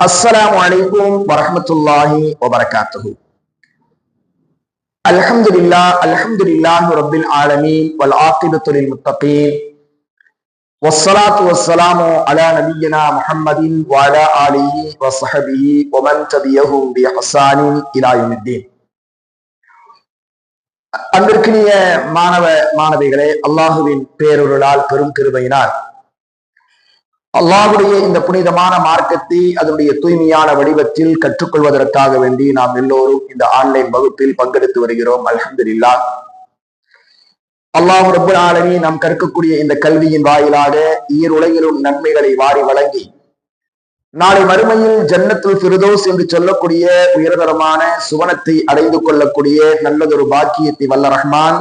السلام عليكم ورحمة الله وبركاته الحمد لله الحمد لله رب العالمين والعاقبة للمتقين والصلاة والسلام على نبينا محمد وعلى آله وصحبه ومن تبعهم بإحسان إلى يوم الدين அன்பிற்கினிய மாணவ மாணவிகளே அல்லாஹுவின் பேரொருளால் பெரும் கிருபையினால் அல்லாஹுடைய இந்த புனிதமான மார்க்கத்தை அதனுடைய தூய்மையான வடிவத்தில் கற்றுக்கொள்வதற்காக வேண்டி நாம் எல்லோரும் இந்த ஆன்லைன் வகுப்பில் பங்கெடுத்து வருகிறோம். அலமதுல்லா அல்லாஹு ரபுல் ஆலமி நாம் கற்கக்கூடிய இந்த கல்வியின் வாயிலாக ஈருலகிலும் நன்மைகளை வாரி வழங்கி நாளை மறுமையில் ஜன்னத்துல் ஃபிருதோஸ் என்று சொல்லக்கூடிய உயர்தரமான சுவனத்தை அடைந்து கொள்ளக்கூடிய நல்லதொரு பாக்கியத்தை வல்ல ரஹ்மான்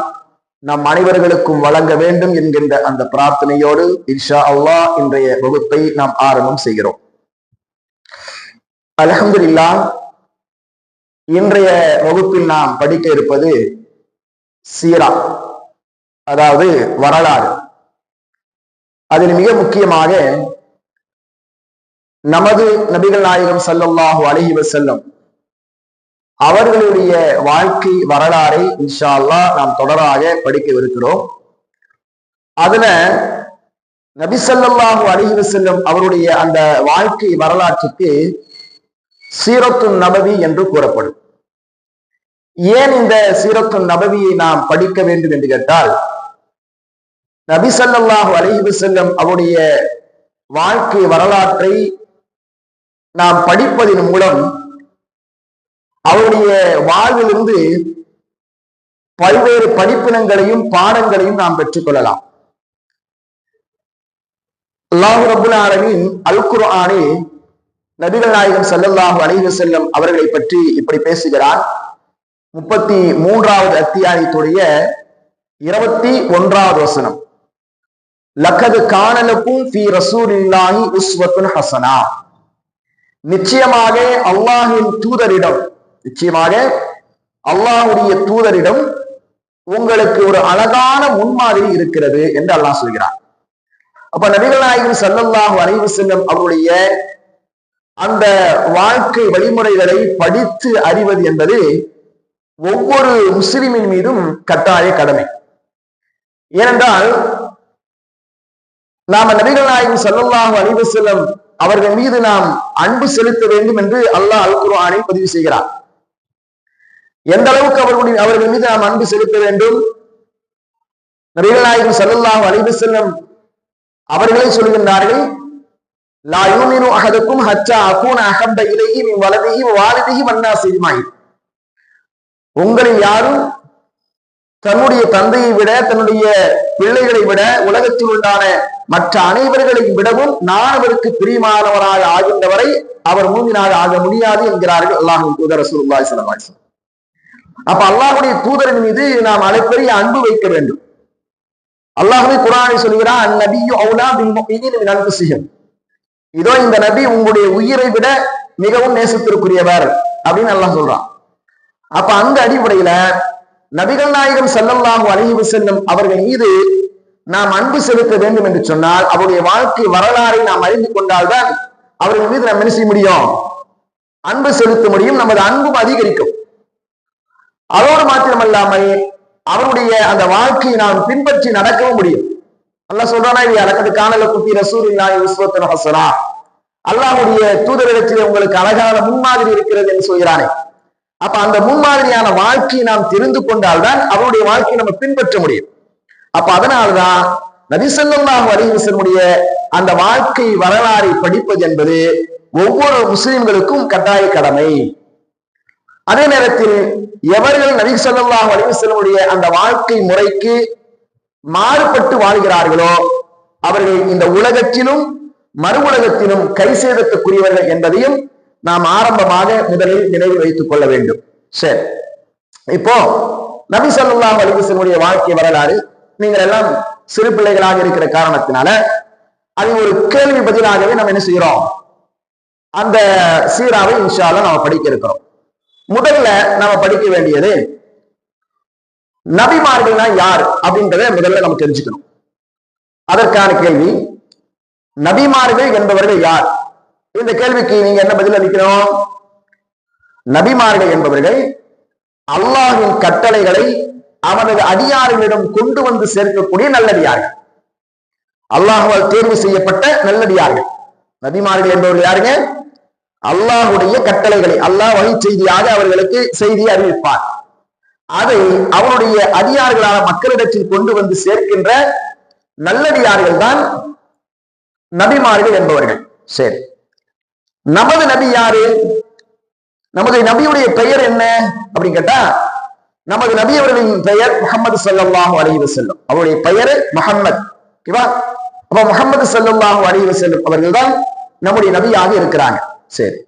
நம் அனைவர்களுக்கும் வழங்க வேண்டும் என்கின்ற அந்த பிரார்த்தனையோடு இன்ஷா அல்லாஹ் இன்றைய வகுப்பை நாம் ஆரம்பம் செய்கிறோம். அலஹம்துல்லா இன்றைய வகுப்பில் நாம் படிக்க இருப்பது சீரா அதாவது வரலாறு. அதில் மிக முக்கியமாக நமது நபிகள் நாயகம் சல்லல்லாஹு அலஹி வசல்லம் அவர்களுடைய வாழ்க்கை வரலாறை இன்ஷா அல்லா நாம் தொடராக படிக்கவிருக்கிறோம். அதுல நபிசல்லாஹு அலிஹி செல்லும் அவருடைய அந்த வாழ்க்கை வரலாற்றுக்கு சீரத்து நபவி என்று கூறப்படும். ஏன் இந்த சீரத்து நபவியை நாம் படிக்க வேண்டும் என்று கேட்டால் நபிசல்லாஹு அலிஹி செல்லும் அவருடைய வாழ்க்கை வரலாற்றை நாம் படிப்பதன் மூலம் அவருடைய வாழ்விலிருந்து பல்வேறு படிப்பினங்களையும் பாடங்களையும் நாம் பெற்றுக்கொள்ளலாம் அல்லாஹு ரபுல் ஆலமின் அல் குர்ஆனே நபிகள் நாயகம் சல்லல்லாஹு அலைஹி செல்லம் அவர்களை பற்றி இப்படி பேசுகிறார். முப்பத்தி மூன்றாவது அத்தியாயத்துடைய இருபத்தி ஒன்றாவது வசனம். லக்கது காணலுக்கும் ஃபி ரசூலில்லாஹி உஸ்வத்துன் ஹசனா. நிச்சயமாக அல்லாஹின் தூதரிடம் நிச்சயமாக அல்லாஹுடைய தூதரிடம் உங்களுக்கு ஒரு அழகான முன்மாதிரி இருக்கிறது என்று அல்லாஹ் சொல்கிறார் அப்ப நபிகள் நாயகம் சல்லல்லாஹு அலைவு செல்லும் அவருடைய அந்த வாழ்க்கை வழிமுறைகளை படித்து அறிவது என்பது ஒவ்வொரு முஸ்லிமின் மீதும் கட்டாய கடமை. ஏனென்றால் நாம நபிகள் நாயகம் சல்லல்லாஹு அலைவு செல்லும் அவர்கள் மீது நாம் அன்பு செலுத்த வேண்டும் என்று அல்லாஹ் அல் குர்ஆனில் பதிவு செய்கிறார் எந்த அளவுக்கு அவர்களுடைய அவர்கள் மீது நாம் அன்பு செலுத்த வேண்டும்? நபிகள் நாயகம் சல்லல்லாஹு அலைவு செல்லம் அவர்களே சொல்கின்றார்கள் லா யூமினு ஹச்சா அகூன் அஹப்ப இலைஹி மின் வலதிஹி வன்னா உங்களில் யாரும் தன்னுடைய தந்தையை விட தன்னுடைய பிள்ளைகளை விட உலகத்தில் உண்டான மற்ற அனைவர்களையும் விடவும் நான் அவருக்கு பிரியமானவராக ஆகின்றவரை அவர் மூமினாக ஆக முடியாது என்கிறார்கள் அல்லாஹின் தூதர் ரசூலுல்லாஹி ஸல்லல்லாஹு அப்ப அல்லாஹுடைய தூதரின் மீது நாம் அழைப்பெரிய அன்பு வைக்க வேண்டும். அல்லாஹுவே குரானை சொல்கிறான் அந்நபியு அவுலா நன்கு செய்யும் இதோ இந்த நபி உங்களுடைய உயிரை விட மிகவும் நேசத்திற்குரியவர் அப்படின்னு அல்லாஹ் சொல்றான். அப்ப அந்த அடிப்படையில நபிகள் நாயகம் செல்லல்லாஹு அழகி செல்லும் அவர்கள் மீது நாம் அன்பு செலுத்த வேண்டும் என்று சொன்னால் அவருடைய வாழ்க்கை வரலாறை நாம் அறிந்து கொண்டால்தான் அவர்கள் மீது நாம் என்ன செய்ய முடியும்? அன்பு செலுத்த முடியும் நமது அன்பும் அதிகரிக்கும். அதோடு மாத்திரமல்லாமல் அவருடைய அந்த வாழ்க்கையை நாம் பின்பற்றி நடக்கவும் முடியும். அல்ல சொல்றானா இல்லையா எனக்கு காணல குத்தி ரசூல் இல்லாஹி விஸ்வத்தன ஹசனா. அல்லாஹுடைய தூதரிடத்திலே உங்களுக்கு அழகான முன்மாதிரி இருக்கிறது என்று சொல்கிறானே. அப்ப அந்த முன்மாதிரியான வாழ்க்கையை நாம் தெரிந்து கொண்டால்தான் அவருடைய வாழ்க்கையை நம்ம பின்பற்ற முடியும். அப்ப அதனால்தான் நபிசல்லாஹு அலிவசனுடைய அந்த வாழ்க்கை வரலாறை படிப்பது என்பது ஒவ்வொரு முஸ்லிம்களுக்கும் கட்டாய கடமை. அதே நேரத்தில் எவர்கள் நபி சொல்லாஹ் அலிவசனுடைய அந்த வாழ்க்கை முறைக்கு மாறுபட்டு வாழ்கிறார்களோ அவர்கள் இந்த உலகத்திலும் மறு உலகத்திலும் கை சேதத்துக்குரியவர்கள் என்பதையும் நாம் ஆரம்பமாக முதலில் நினைவில் வைத்துக் கொள்ள வேண்டும். சரி. இப்போ நபி சொல்லாஹ் அலிவசனுடைய வாழ்க்கை வரலாறு நீங்கள் எல்லாம் சிறு பிள்ளைகளாக இருக்கிற காரணத்தினால அது ஒரு கேள்வி பதிலாகவே நம்ம என்ன செய்யறோம்? அந்த சீராவை இன்ஷால நம்ம படிக்க இருக்கிறோம். முதல்ல நாம படிக்க வேண்டியது நபிமார்கள்னா யார் அப்படின்றத முதல்ல நம்ம தெரிஞ்சுக்கணும். அதற்கான கேள்வி நபிமார்கள் என்பவர்கள் யார்? இந்த கேள்விக்கு நீங்க என்ன பதில் அளிக்கணும் நபிமார்கள் என்பவர்கள் அல்லாஹின் கட்டளைகளை அவனது அடியார்களிடம் கொண்டு வந்து சேர்க்கக்கூடிய நல்லடியார்கள். அல்லாஹால் தேர்வு செய்யப்பட்ட நல்லடியார்கள். நபிமார்கள் என்பவர்கள் யாருங்க? அல்லாஹுடைய கட்டளைகளை அல்லாஹ் வழி செய்தியாக அவர்களுக்கு செய்தியை அறிவிப்பார். அதை அவருடைய அதிகாரிகளான மக்களிடத்தில் கொண்டு வந்து சேர்க்கின்ற நல்லடியார்கள் தான் நபிமார்கள் என்பவர்கள். சரி. நமது நபி யாரு? நமது நபியுடைய பெயர் என்ன? அப்படின்னு கேட்டா நமது நபி அவர்களின் பெயர் முகமது சல்லாஹூ அலைவு செல்லும் அவருடைய பெயர் முகம்மது. ஓகேவா? அப்ப முகமது சல்லாஹூ அலைவு செல்லும் அவர்கள் தான் நம்முடைய நபியாக இருக்கிறாங்க. சரி.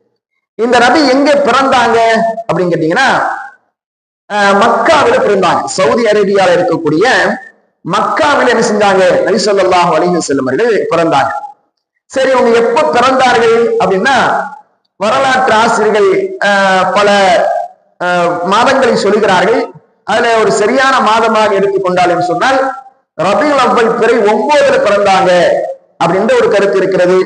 இந்த நபி எங்க பிறந்தாங்க? அப்படின்னு கேட்டீங்கன்னா மக்காவில பிறந்தாங்க. சவுதி அரேபியால இருக்கக்கூடிய மக்காவில் என்ன செஞ்சாங்க? நபி சொல்லாஹ் அலைஹி வஸல்லம் பிறந்தாங்க. சரி அவங்க எப்ப பிறந்தார்கள் அப்படின்னா வரலாற்று ஆசிரியர்கள் பல மாதங்களை சொல்கிறார்கள். அதுல ஒரு சரியான மாதமாக எடுத்துக்கொண்டால் என்று சொன்னால் ரபியுல் அவ்வல் பிறை ஒன்பதுல பிறந்தாங்க அப்படின்ற ஒரு கருத்து இருக்கிறது.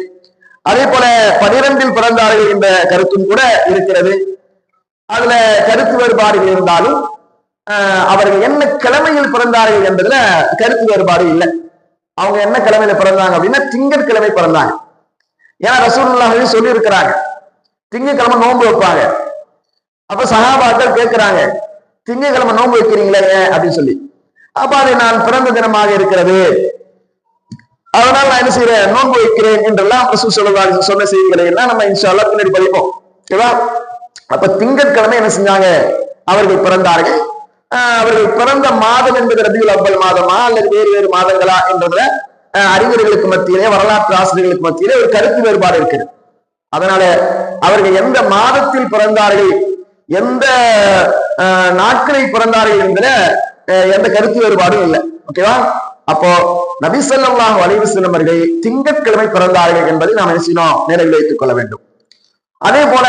அதே போல பனிரெண்டில் பிறந்தார்கள் என்ற கருத்தும் கூட இருக்கிறது. அதுல கருத்து வேறுபாடுகள் இருந்தாலும் அவர்கள் என்ன கிழமையில் பிறந்தார்கள் என்பதுல கருத்து வேறுபாடு இல்லை. அவங்க என்ன கிழமையில பிறந்தாங்க அப்படின்னா திங்கட்கிழமை பிறந்தாங்க. ஏன்னா ரசூலுல்லாஹி சொல்லி இருக்கிறாங்க திங்கட்கிழமை நோன்பு வைப்பாங்க. அப்ப சகாபாக்கள் கேட்கிறாங்க திங்கட்கிழமை நோன்பு வைக்கிறீங்களே? அப்படின்னு சொல்லி. அப்ப அது நான் பிறந்த தினமாக இருக்கிறது. அதனால நான் என்ன செய்யறேன் நோன்பு வைக்கிறேன் என்றெல்லாம் ரசூல் சொல்லுவாங்க சொன்ன செய்திகளை எல்லாம் நம்ம இன்ஷால்லா பின்னாடி படிப்போம் ஓகேவா அப்ப திங்கட்கிழமை என்ன செஞ்சாங்க? அவர்கள் பிறந்தார்கள். ஆஹ் அவர்கள் பிறந்த மாதம் என்பது ரபியுல் அவ்வல் மாதமா? அல்லது வேறு வேறு மாதங்களா என்றதுல அறிஞர்களுக்கு மத்தியிலே வரலாற்று ஆசிரியர்களுக்கு மத்தியிலே ஒரு கருத்து வேறுபாடு இருக்குது. அதனால அவர்கள் எந்த மாதத்தில் பிறந்தார்கள்? எந்த ஆஹ், நாட்களில் பிறந்தார்கள் என்பதுல எந்த கருத்து வேறுபாடும் இல்லை. ஓகேவா? அப்போ நபி ஸல்லல்லாஹு அலைஹி வஸல்லம் அவர்கள் திங்கட்கிழமை பிறந்தார்கள் என்பதை நாம் நினைச்சினோம் நினைவில் வைத்துக் கொள்ள வேண்டும். அதே போல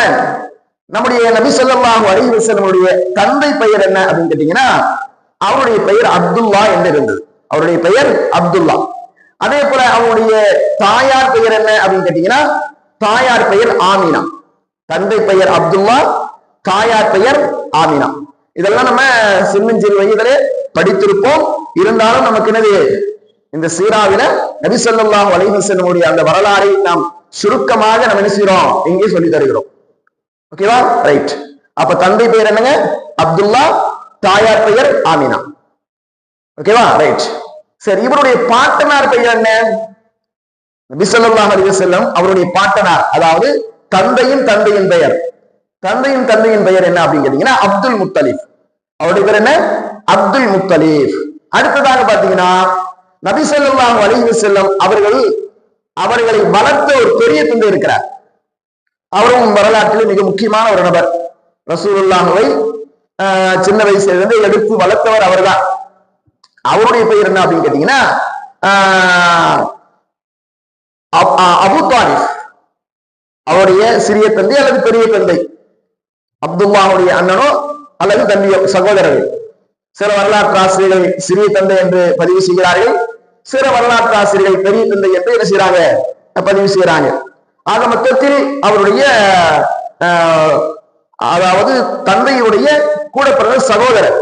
நம்முடைய நபி ஸல்லல்லாஹு அலைஹி வஸல்லமுடைய தந்தை பெயர் என்ன அப்படின்னு கேட்டீங்கன்னா அவருடைய பெயர் அப்துல்லா என்று இருந்தது. அவருடைய பெயர் அப்துல்லா. அதே போல அவருடைய தாயார் பெயர் என்ன அப்படின்னு கேட்டீங்கன்னா தாயார் பெயர் ஆமினா. தந்தை பெயர் அப்துல்லா தாயார் பெயர் ஆமினா. இதெல்லாம் நம்ம சின்னஞ்சிறு வயதிலே படித்திருப்போம். இருந்தாலும் நமக்கு என்னது? இந்த சீராவில நபிசல்லாஹ் ஸல்லல்லாஹு அந்த வரலாறை நாம் சுருக்கமாக நம்ம என்ன செய்யறோம் இங்கே சொல்லி தருகிறோம். ஓகேவா ரைட் அப்ப தந்தை பெயர் என்னங்க? அப்துல்லா. தாயார் பெயர் ஆமினா. ஓகேவா ரைட் சரி இவருடைய பாட்டனார் பெயர் என்ன? நபிசல்லாஹ் ஸல்லல்லாஹு அவருடைய பாட்டனார் அதாவது தந்தையின் தந்தையின் பெயர். தந்தையின் தந்தையின் பெயர் என்ன அப்படின்னு கேட்டீங்கன்னா அப்துல் முத்தலீப். அவருடைய பேர் என்ன? அப்துல் முத்தலீப். அடுத்ததாக பாத்தீங்கன்னா நபி ஸல்லல்லாஹு அலைஹி செல்லும் அவர்கள் அவர்களை வளர்த்த ஒரு பெரிய தந்தை இருக்கிறார். அவரும் வரலாற்றில் மிக முக்கியமான ஒரு நபர். ரசூலுல்லாஹுவை சின்ன வயசுல இருந்து எடுத்து வளர்த்தவர் அவர்தான். அவருடைய பெயர் என்ன அப்படின்னு கேட்டீங்கன்னா அப்- அபு தாலிப். அவருடைய சிறிய தந்தை அல்லது பெரிய தந்தை. அப்துல்லாவுடைய அண்ணனோ அல்லது தன்னுடைய சகோதரர்கள் சில வரலாற்று ஆசிரியர்கள் சிறிய தந்தை என்று பதிவு செய்கிறார்கள். சில வரலாற்று ஆசிரியர்கள் பெரிய தந்தை என்று என்ன செய்யறாங்க பதிவு செய்யறாங்க ஆக மொத்தத்தில் அவருடைய அதாவது தந்தையுடைய கூட பிறந்த சகோதரர்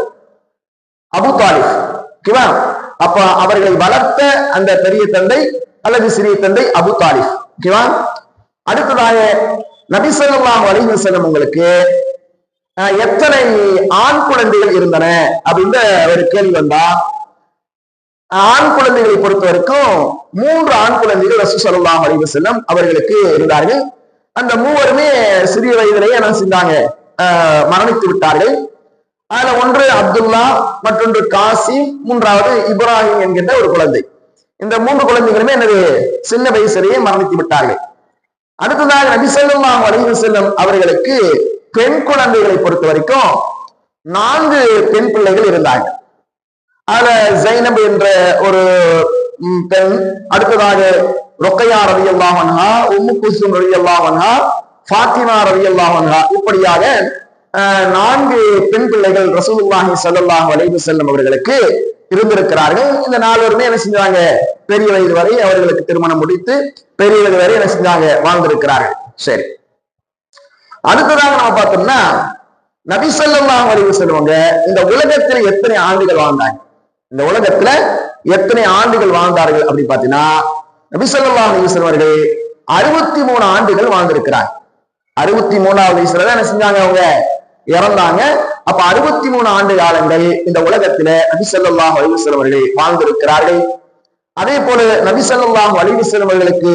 அபு தாலிப். ஓகேவா? அப்ப அவர்களை வளர்த்த அந்த பெரிய தந்தை அல்லது சிறிய தந்தை அபு தாலிப். ஓகேவா? அடுத்ததாக நபிசல்லாம் ஸல்லல்லாஹு அலைஹி உங்களுக்கு எத்தனை ஆண் குழந்தைகள் இருந்தன? அப்படின்ற ஒரு கேள்வி வந்தா ஆண் குழந்தைகளை பொறுத்த வரைக்கும் மூன்று ஆண் குழந்தைகள் ரசூ சல்லாம் அலைஹி வஸல்லம் அவர்களுக்கு இருந்தார்கள். அந்த மூவருமே சிறிய வயதிலேயே என்ன செஞ்சாங்க? மரணித்து விட்டார்கள். அதுல ஒன்று அப்துல்லா மற்றொன்று காசிம் மூன்றாவது இப்ராஹிம் என்கின்ற ஒரு குழந்தை. இந்த மூன்று குழந்தைகளுமே எனது சின்ன வயசுலேயே மரணித்து விட்டார்கள். அடுத்ததாக நபி செல்லும் அலைஹி செல்லும் அவர்களுக்கு பெண் குழந்தைகளை பொறுத்த வரைக்கும் நான்கு பெண் பிள்ளைகள் இருந்தாங்க. அதுல ஜைனப் என்ற ஒரு பெண் அடுத்ததாக ரொக்கையா ரவி அன்ஹா உம்மு குசும் ரவி அன்ஹா ஃபாத்திமா ரவி அன்ஹா இப்படியாக நான்கு பெண் பிள்ளைகள் ரசூலுல்லாஹி சல்லாஹ் வலைவு செல்லும் அவர்களுக்கு இருந்திருக்கிறார்கள். இந்த நால்வருமே என்ன செஞ்சாங்க? பெரிய வயது வரை அவர்களுக்கு திருமணம் முடித்து பெரிய வயது வரை என்ன செஞ்சாங்க? வாழ்ந்திருக்கிறார்கள். சரி. அடுத்ததாக நம்ம பார்த்தோம்னா நபி ஸல்லல்லாஹு வலிவு செல்வங்க இந்த உலகத்துல எத்தனை ஆண்டுகள் வாழ்ந்தாங்க? இந்த உலகத்துல எத்தனை ஆண்டுகள் வாழ்ந்தார்கள் அப்படின்னு பாத்தீங்கன்னா நபி ஸல்லல்லாஹு அலைஹி அவர்கள் அறுபத்தி மூணு ஆண்டுகள் வாழ்ந்திருக்கிறாங்க. அறுபத்தி மூணாவது வயசுல தான் என்ன செஞ்சாங்க அவங்க? இறந்தாங்க. அப்ப அறுபத்தி மூணு ஆண்டு காலங்கள் இந்த உலகத்துல நபி ஸல்லல்லாஹு அவர்கள் வாழ்ந்திருக்கிறார்கள். அதே போல நபி ஸல்லல்லாஹு அவர்களுக்கு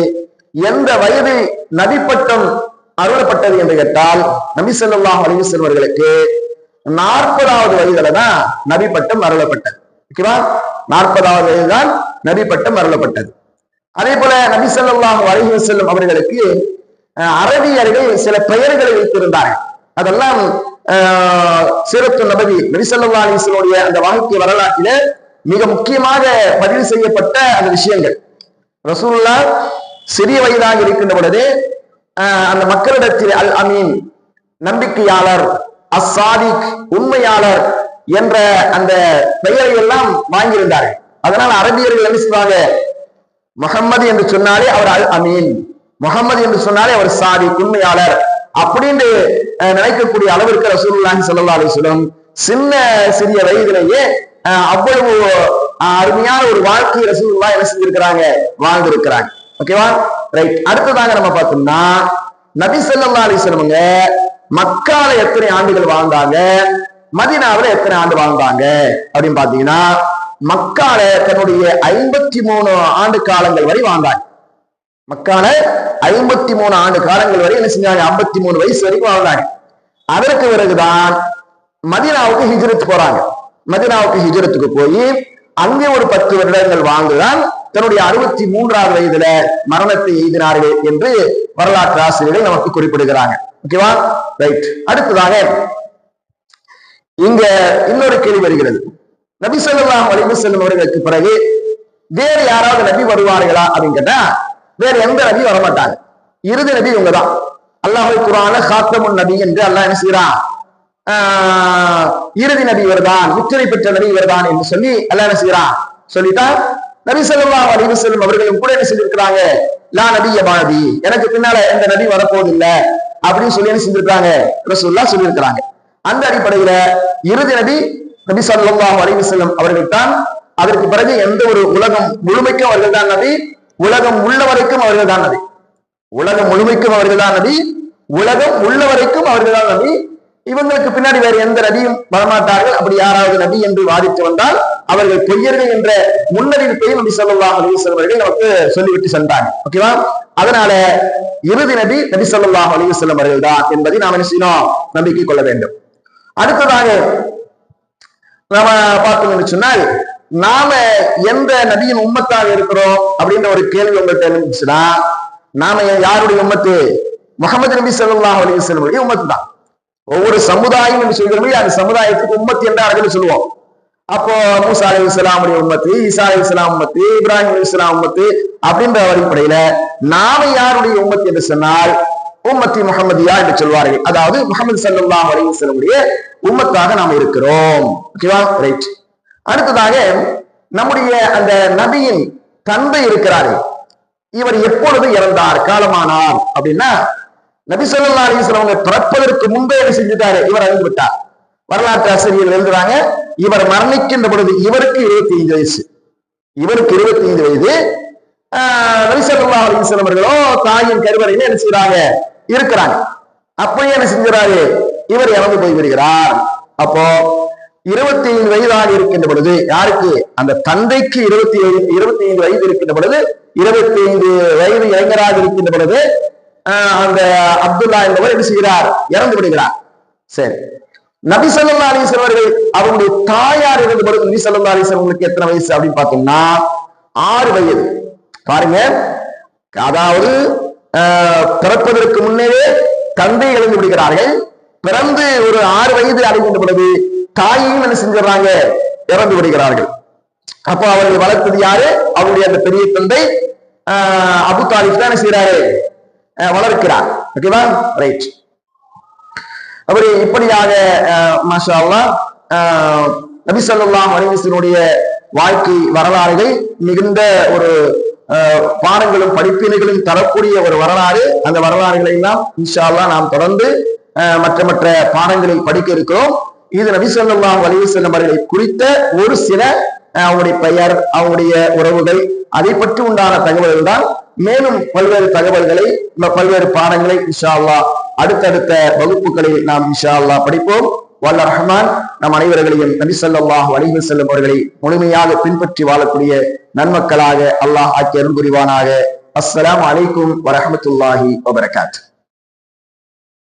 எந்த வயது நபிப்பட்டம் அருளப்பட்டது என்று கேட்டால் நபி ஸல்லல்லாஹு அவர்களுக்கு நாற்பதாவது வயதுல தான் நபிப்பட்டம் அருளப்பட்டது. ஓகேவா? நாற்பதாவது வயதுதான் நபிப்பட்டம் அருளப்பட்டது. அதே போல நபி ஸல்லல்லாஹு அலைஹி அவர்களுக்கு அஹ், அரபியர்கள் சில பெயர்களை வைத்திருந்தார்கள். அதெல்லாம் சீரத்து நபதி நபி அந்த வாழ்க்கை வரலாற்றிலே மிக முக்கியமாக பதிவு செய்யப்பட்ட அந்த விஷயங்கள். ரசூல்லா சிறிய வயதாக இருக்கின்ற பொழுது அந்த மக்களிடத்தில் அல் அமீன் நம்பிக்கையாளர் அசாதிக் உண்மையாளர் என்ற அந்த பெயரை எல்லாம் வாங்கியிருந்தார்கள். அதனால் அரபியர்கள் என்ன செய்வாங்க? முகம்மது என்று சொன்னாலே அவர் அல் அமீன். முகம்மது என்று சொன்னாலே அவர் சாதி உண்மையாளர். அப்படின்னு நினைக்கக்கூடிய அளவிற்கு ரசூல்லாஹி சல்லா அலிஸ்லம் சின்ன சிறிய வயதிலேயே அவ்வளவு அருமையான ஒரு வாழ்க்கையை ரசூல்லா என்ன செஞ்சிருக்கிறாங்க? வாழ்ந்திருக்கிறாங்க. ஓகேவா ரைட் அடுத்ததாக நம்ம பார்த்தோம்னா நபி ஸல்லல்லாஹு அலிஸ்லமுங்க மக்கால எத்தனை ஆண்டுகள் வாழ்ந்தாங்க? மதினாவில எத்தனை ஆண்டு வாழ்ந்தாங்க? அப்படின்னு பாத்தீங்கன்னா மக்கால தன்னுடைய ஐம்பத்தி மூணு ஆண்டு காலங்கள் வரை வாழ்ந்தாங்க. மக்கான ஐம்பத்தி மூணு ஆண்டு காலங்கள் வரை என்ன செஞ்சாங்க? ஐம்பத்தி மூணு வயசு வரைக்கும் வாழ்ந்தாங்க. அதற்கு பிறகுதான் மதினாவுக்கு ஹிஜரத்து போறாங்க. மதினாவுக்கு ஹிஜரத்துக்கு போய் அங்கே ஒரு பத்து வருடங்கள் வாழ்ந்துதான் தன்னுடைய அறுபத்தி மூன்றாவது வயதுல மரணத்தை எய்தினார்கள் என்று வரலாற்று ஆசிரியர்கள் நமக்கு குறிப்பிடுகிறாங்க. ஓகேவா? ரைட் அடுத்ததாக இங்க இன்னொரு கேள்வி வருகிறது. நபி ஸல்லல்லாஹு வலிமை செல்லும் அவர்களுக்கு பிறகு வேறு யாராவது நபி வருவார்களா அப்படின்னு கேட்டா வேற எந்த நபி வரமாட்டாங்க. இறுதி நபி இவங்க தான் அல்லாஹ் குரான காத்தமுன் நபி என்று அல்லாஹ் என்ன செய்யறான் ஆஹ், இறுதி நபி இவர்தான் முத்திரை பெற்ற நபி இவர்தான் என்று சொல்லி அல்லாஹ் என்ன செய்யறான் சொல்லிட்டான் நபி ஸல்லல்லாஹு அலைஹி செல்லும் அவர்களும் கூட என்ன செஞ்சிருக்கிறாங்க? லா நபிய பாதி எனக்கு பின்னால எந்த நபி வரப்போவதில்லை அப்படின்னு சொல்லி என்ன செஞ்சிருக்காங்க ரசூல்லா சொல்லியிருக்கிறாங்க. அந்த அடிப்படையில இறுதி நபி நபி சல்லாஹ் அலைஹி செல்லும் அவர்கள் தான் அதற்கு பிறகு எந்த ஒரு உலகம் முழுமைக்கும் அவர்கள் தான் நபி. உலகம் உள்ளவரைக்கும் அவர்கள் தான் நபி. உலகம் முழுமைக்கும் அவர்கள் தான் நபி. உலகம் உள்ளவரைக்கும் அவர்கள் தான் நபி. இவங்களுக்கு பின்னாடி வேற எந்த நபியும் வரமாட்டார்கள். அப்படி யாராவது நபி என்று வாதித்து வந்தால் அவர்கள் பொய்யர்கள் என்ற முன்னறிவிப்பையும் நபி ஸல்லல்லாஹு அலைஹி அவர்கள் நமக்கு சொல்லிவிட்டு சென்றாங்க ஓகேவா அதனால இறுதி நபி நபி சொல்லா அலைஹி அவர்கள் தான் என்பதை நாம் என்ன செய்யணும்? நம்பிக்கை கொள்ள வேண்டும். அடுத்ததாக நாம பார்த்தோம்னு சொன்னால் நாம எந்த நபியின் உம்மத்தாக இருக்கிறோம் அப்படின்ற ஒரு கேள்வி உங்கள்கிட்ட இருந்துச்சுன்னா நாம யாருடைய உம்மத்து? முகமது நபி ஸல்லல்லாஹு அலைஹி வஸல்லம் உம்மத்து தான். ஒவ்வொரு சமுதாயம் என்று சொல்கிறோமே அந்த சமுதாயத்துக்கு உம்மத்து என்று அரபில் சொல்லுவோம். அப்போ மூசா அலி இஸ்லாமுடைய உம்மத்து ஈசா அலி இஸ்லாம் உம்மத்து இப்ராஹிம் அலி இஸ்லாம் உம்மத்து அப்படின்ற அடிப்படையில நாம யாருடைய உம்மத்து என்று சொன்னால் உம்மத்தி முகமதியா என்று சொல்வார்கள்? அதாவது முகமது சல்லல்லாஹு அலைஹி வஸல்லமுடைய உம்மத்தாக நாம் இருக்கிறோம். ஓகேவா? ரைட் அடுத்ததாக நம்முடைய அந்த நபியின் தந்தை இருக்கிறாரு. இவர் எப்பொழுது இறந்தார்? காலமானார். அப்படின்னா நபி சொல்லா அலைஹி அவங்க பிறப்பதற்கு முன்பே செஞ்சுட்டாரு? இவர் அறிந்து விட்டார். வரலாற்று ஆசிரியர்கள் எழுதுறாங்க இவர் மரணிக்கின்ற பொழுது இவருக்கு இருபத்தி ஐந்து வயசு. இவருக்கு இருபத்தி ஐந்து வயது. ஆஹ் நபி ஸல்லல்லாஹு அலைஹி அவர்களோ தாயின் கருவறையில என்ன செய்யறாங்க இருக்கிறாங்க. அப்படியே என்ன செஞ்சுறாரு? இவர் இறந்து போய் வருகிறார் அப்போ இருபத்தி ஐந்து வயதாக இருக்கின்ற பொழுது யாருக்கு? அந்த தந்தைக்கு இருபத்தி இருபத்தி ஐந்து வயது இருக்கின்ற பொழுது இருபத்தி ஐந்து வயது இளைஞராக இருக்கின்ற பொழுது ஆஹ் அந்த அப்துல்லா என்பவர் என்ன செய்கிறார்? இறந்து விடுகிறார். சரி. நபி ஸல்லல்லாஹு அலைஹி அவர்கள் அவருடைய தாயார் இருந்த பொழுது நபி ஸல்லல்லாஹு அலைஹி அவங்களுக்கு எத்தனை வயசு அப்படின்னு பார்த்தோம்னா ஆறு வயது. பாருங்க. அதாவது ஆஹ், பிறப்பதற்கு முன்னே தந்தை இழந்து விடுகிறார்கள். பிறந்து ஒரு ஆறு வயது அடைகின்ற பொழுது தாயையும் என்ன செஞ்சிடறாங்க? இறந்து விடுகிறார்கள். அப்போ அவர்கள் வளர்த்தது யாரு? அவருடைய அந்த பெரிய தந்தை ஆஹ், அபு தாலிப் தான் என்ன செய்யறாரு ஆஹ், வளர்க்கிறார். ஓகேவா ரைட் அவர் இப்படியாக ஆஹ், மாஷா அல்லாஹ் ஆஹ், நபி வாழ்க்கை வரலாறுகள் மிகுந்த ஒரு பாடங்களும் படிப்பினைகளும் தரக்கூடிய ஒரு வரலாறு. அந்த வரலாறுகளை எல்லாம் இன்ஷா நாம் தொடர்ந்து மற்ற மற்ற பாடங்களை படிக்க இருக்கிறோம். இது நபி சொல்லா வலிவு செல்லும் அவர்களை குறித்த ஒரு சில அவங்களுடைய பெயர் அவங்களுடைய உறவுகள் அதை பற்றி உண்டான தகவல்கள் தான். மேலும் பல்வேறு தகவல்களை பல்வேறு பாடங்களை இன்ஷா அல்லா அடுத்தடுத்த வகுப்புகளில் நாம் இன்ஷா அல்லா படிப்போம். வல்ல ரஹ்மான் நம் அனைவர்களையும் நபி சொல்லாஹ் வலிவு செல்லும் அவர்களை முழுமையாக பின்பற்றி வாழக்கூடிய நன்மக்களாக அல்லாஹ் ஆக்கி அருள் புரிவானாக. அஸ்லாம் அலைக்கும் வரமத்துல்லாஹி வபரகாத்து